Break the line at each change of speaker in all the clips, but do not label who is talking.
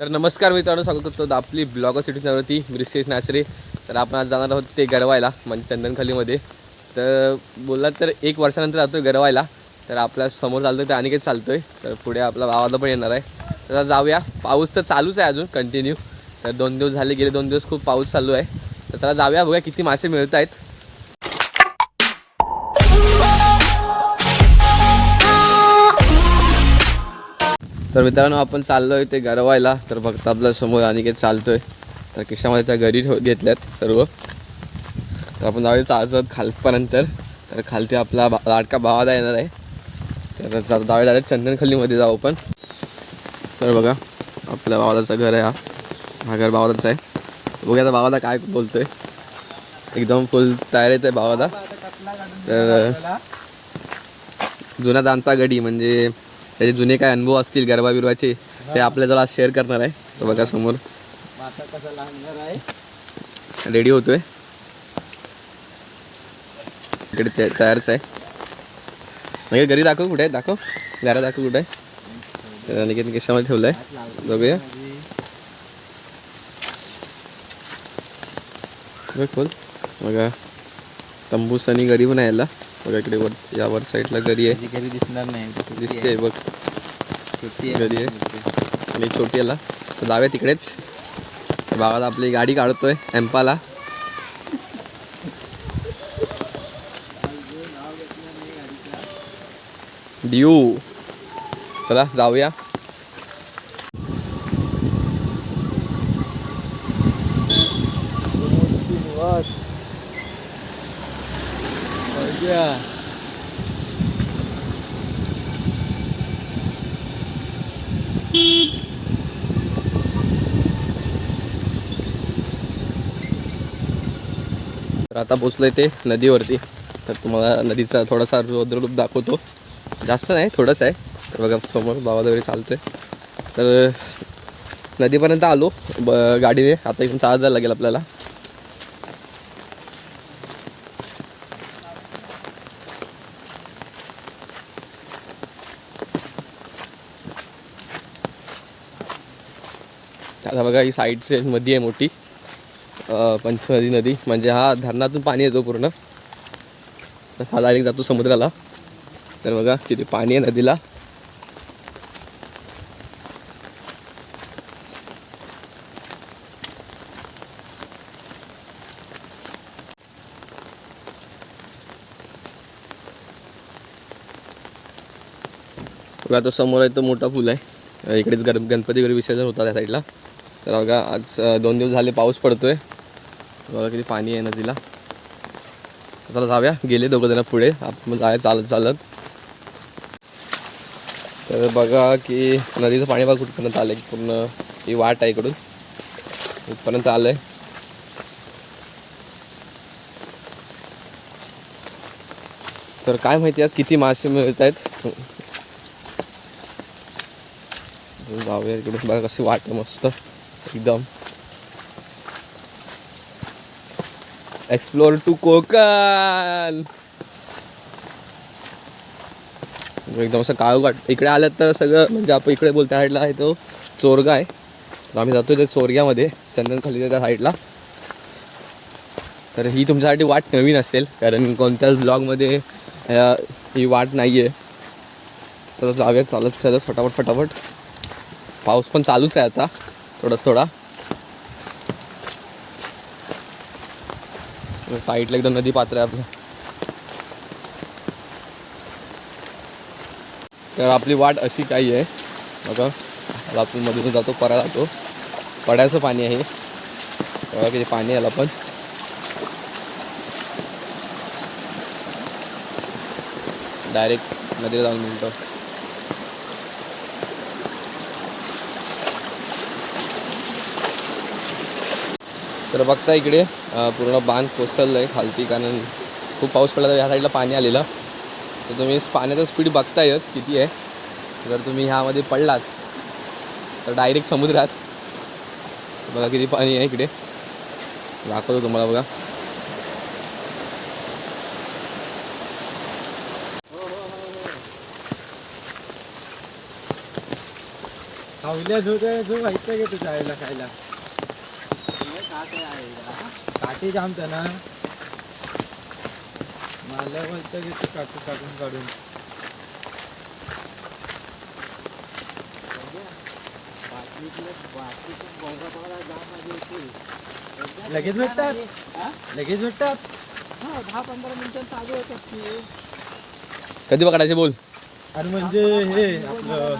तर नमस्कार मित्रांनो स्वागत करतो आपली ब्लॉगर सिटी चॅनलवरती ब्रिसेश नाचरे. तर आपण आज जाणार आहोत ते गरवायला म्हणजे चंदनखालीमध्ये तर बोललात तर एक वर्षानंतर जातोय गरवायला. तर आपल्यासमोर चालतोय तर अनिकेत आहे तर पुढे आपला भावाला पण येणार आहे. तर जाऊया. पाऊस तर चालूच आहे अजून कंटिन्यू तर दोन दिवस झाले गेले दोन दिवस खूप पाऊस चालू आहे. तर चला जाऊया बघूया किती मासे मिळत आहेत तर मित्रांनो आपण चाललो आहे ते गरवायला. तर फक्त आपल्यासमोर अनिकेत चालतोय. तर किशामध्ये त्या घरी ठेव घेतल्यात सर्व. तर आपण जाऊया चालत खालपर्यंत. तर खालती आपला बा लाडका भावाला येणार आहे. तर दावे जाऊया डायरेक्ट जाऊ आपण. तर बघा आपल्या बाबादाचं घर आहे हा. हा घर बाबादाचं आहे. बघूया आता बाबादा काय बोलतोय. एकदम फुल तयारीत आहे बाबादा तर जुना दांता गडी म्हणजे त्याचे जुने काय अनुभव असतील गरबा बिरवाचे ते आपल्याजवळ आज शेअर करणार आहे. तर बघा समोर. रेडी होतोय? इकडे ते- तयारच आहे. म्हणजे घरी दाखव कुठे आहे? दाखव. घरा दाखव कुठे आहे? तर अनिकेत केशामध्ये ठेवलं आहे बघूया. बघ खोल. बघा. तंबूस आणि पण आहे याला. बघा इकडे वर या वर साईडला घरी आहे.
दिसणार नाही.
दिसते. बघ.
छोटी आहे.
घरी आहे. आणि छोटी याला तर जाऊया तिकडेच तर बाबाला आपली गाडी काढतोय एम्पाला ड्यू चला जाऊया
Yeah.
तर आता आहे ते नदीवरती. तर तुम्हाला नदीचा थोडासा रुद्ररूप दाखवतो. जास्त नाही थोडंच आहे. तर बघा समोर बाबा वगैरे चालतोय. तर नदीपर्यंत आलो ब गाडीने. आता इथून चार्ज जायला लागेल आपल्याला. आता बघा ही साईडचे नदी आहे मोठी. पंचनदी नदी. म्हणजे हा धरणातून पाणी येतो पूर्ण. तर हा डायरेक्ट जातो समुद्राला. तर बघा किती पाणी आहे नदीला. बघा तो समोर आहे तो मोठा पूल आहे. इकडेच गर गणपती वगैरे विसर्जन होता त्या साईडला तर बघा आज दोन दिवस झाले पाऊस पडतोय. बघा किती पाणी आहे नदीला? तर चला जाऊया. गेले दोघं जण पुढे. आपण जाय चालत चालत. तर बघा की नदीचं पाणी बघा कुठपर्यंत आलं पूर्ण ही वाट आहे इकडून. कुठपर्यंत आलं आहे तर काय माहिती आज किती मासे मिळत आहेत जाऊया इकडून. बघा कशी वाट मस्त. एकदम. एक्सप्लोर टू कोकण एकदम असं काळोगाट इकडे आलं तर सगळं म्हणजे आपण इकडे बोलत्या साईडला आहे तो चोरगा आहे. तर आम्ही जातो त्या चोरग्यामध्ये चंदनखालीच्या त्या साईडला तर ही तुमच्यासाठी वाट नवीन असेल कारण कोणत्याच ब्लॉगमध्ये ही वाट नाही आहे चला जाऊया चालत चालत फटाफट फटाफट. पाऊस पण चालूच आहे आता थोडाच थोडा. साईडला एकदम नदी पात्र आहे आपलं. तर आपली वाट अशी काही आहे. बघा आपण मधून जातो परा जातो. पड्याचं पाणी आहे. बघा किती पाणी आहे याला पण. डायरेक्ट नदीला जाऊन मिळतो तर बघता इकडे पूर्ण बांध कोसळलं आहे खालती कारण खूप पाऊस पडला तर ह्या साईडला पाणी आलेलं. तर तुम्ही पाण्याचा स्पीड बघतायच किती आहे. जर तुम्ही ह्यामध्ये पडलात तर डायरेक्ट समुद्रात. बघा किती पाणी आहे इकडे. दाखवतो तुम्हाला बघा.
हा सावल्या जो काय खायला? काटे जामतं ना. मला व्हायचं की तू काटू काटून काढून. लगेच भेटतात? लगेच भेटतात?
दहा पंधरा मिनिटात चालू होतात की
कधी पकडायचे बोल?
आणि म्हणजे हे आपलं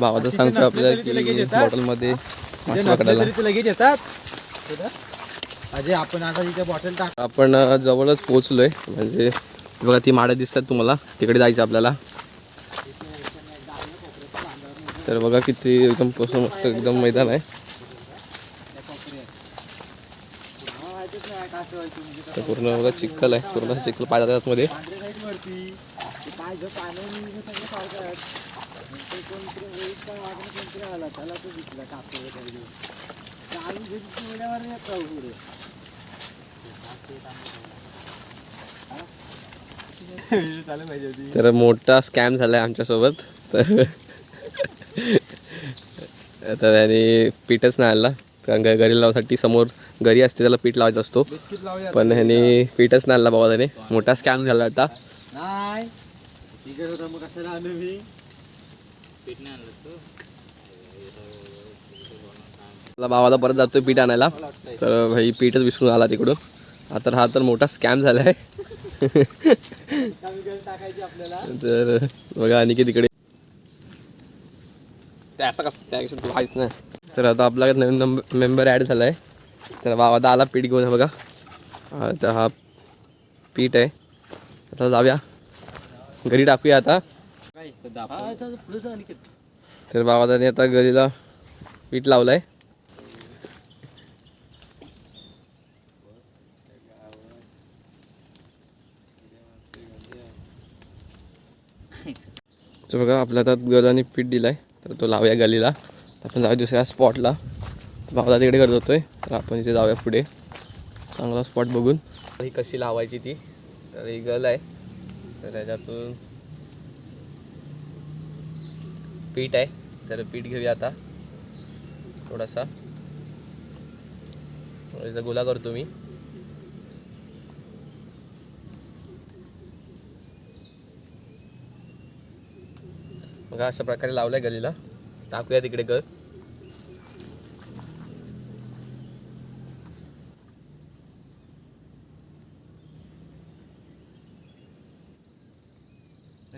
भावाचं सांगतो आपल्याला की बॉटलमध्ये
लगेच येतात. अजय आपण आता तिथे बॉटल टाक
आपण अ, जवळच पोहोचलोय. म्हणजे बघा ती माडं दिसतात तुम्हाला. तिकडे जायचं आपल्याला. तर बघा किती एकदम कसं मस्त एकदम मैदान आहे. तर पूर्ण बघा चिखल आहे. पूर्ण असं चिखल पाय जातात मध्ये
ते कोणतरी कोणतरी आला त्याला तो दिसला वगैरे. चालू घेतली वेळेवर येत राहू पुढे
तर मोठा स्कॅम झालाय आमच्यासोबत. तर तर त्याने पीठच नाही आणला. कारण का घरी लावण्यासाठी समोर घरी असते त्याला पीठ लावायचं असतो. पण ह्याने पीठच नाही आणला बाबा त्याने. मोठा स्कॅम झाला आता. भावाला परत जातोय पीठ आणायला. तर भाई पीठच विसरून आला तिकडून. आता हा तर मोठा स्कॅम झाला आहे
केमिकल टाकायची आपल्याला
तर बघा आणि की तिकडे असं कसं नाही तर आता आपला नवीन मेंबर ॲड झाला आहे तर बाबा आला पीठ घेऊन बघा. तर हा पीठ आहे. आता जाऊया. घरी टाकूया आता. तर बाबादाने आता गलीला पीठ लावलं आहे बघा आपल्या आता गलाने पीठ दिलाय. तर तो लावूया गलीला. तर आपण जाऊया दुसऱ्या स्पॉटला बाबादा बाबा तिकडे करत होतोय. तर आपण इथे जाऊया पुढे. चांगला स्पॉट बघून. ही कशी लावायची ती? तर ही गल आहे. तर त्याच्यातून पीठ आहे. तर पीठ घेऊया आता. थोडासा. याचा गोला करतो मी. मग अशा प्रकारे लावलाय गलीला. टाकूया तिकडे गळ.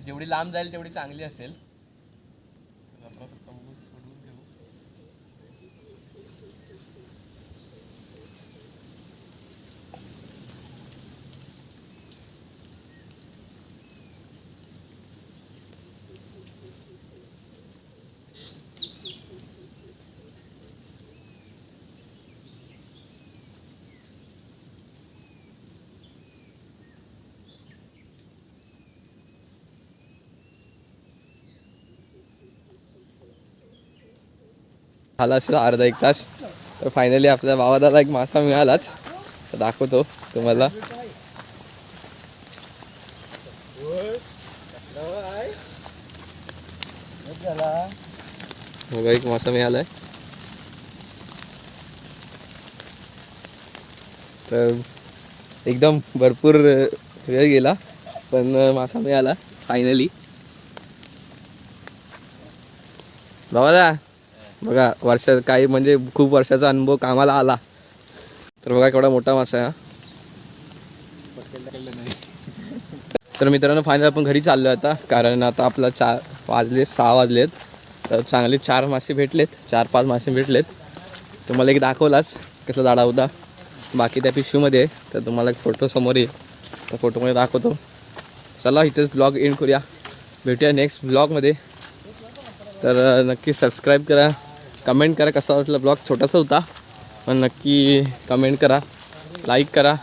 जेवढी लांब जाईल तेवढी चांगली असेल. झाला असेल अर्धा एक तास. तर फायनली आपल्या भावाला एक मासा मिळालाच. तर दाखवतो तुम्हाला. बघा एक मासा मिळालाय. तर एकदम भरपूर वेळ गेला पण मासा मिळाला फायनली बाबादा बघा वर्षात काही म्हणजे खूप वर्षाचा अनुभव कामाला आला. तर बघा केवढा मोठा मासा आहे हा. तर मित्रांनो फायनल आपण घरी चाललो आता कारण आता आपला चार वाजले सहा वाजलेत. तर चांगले चार मासे भेटलेत चार पाच मासे भेटलेत. तुम्हाला एक दाखवलाच कसला दाडा होता. बाकी त्या पिशूमध्ये आहे तर तुम्हाला एक फोटो समोर येईल. त्या फोटोमध्ये दाखवतो. चला इथेच ब्लॉग एंड करूया. भेटूया नेक्स्ट ब्लॉगमध्ये तर नक्की सबस्क्राईब करा. कमेंट करा कसा वाटला ब्लॉग? छोटासा होता पण नक्की कमेंट करा लाईक करा.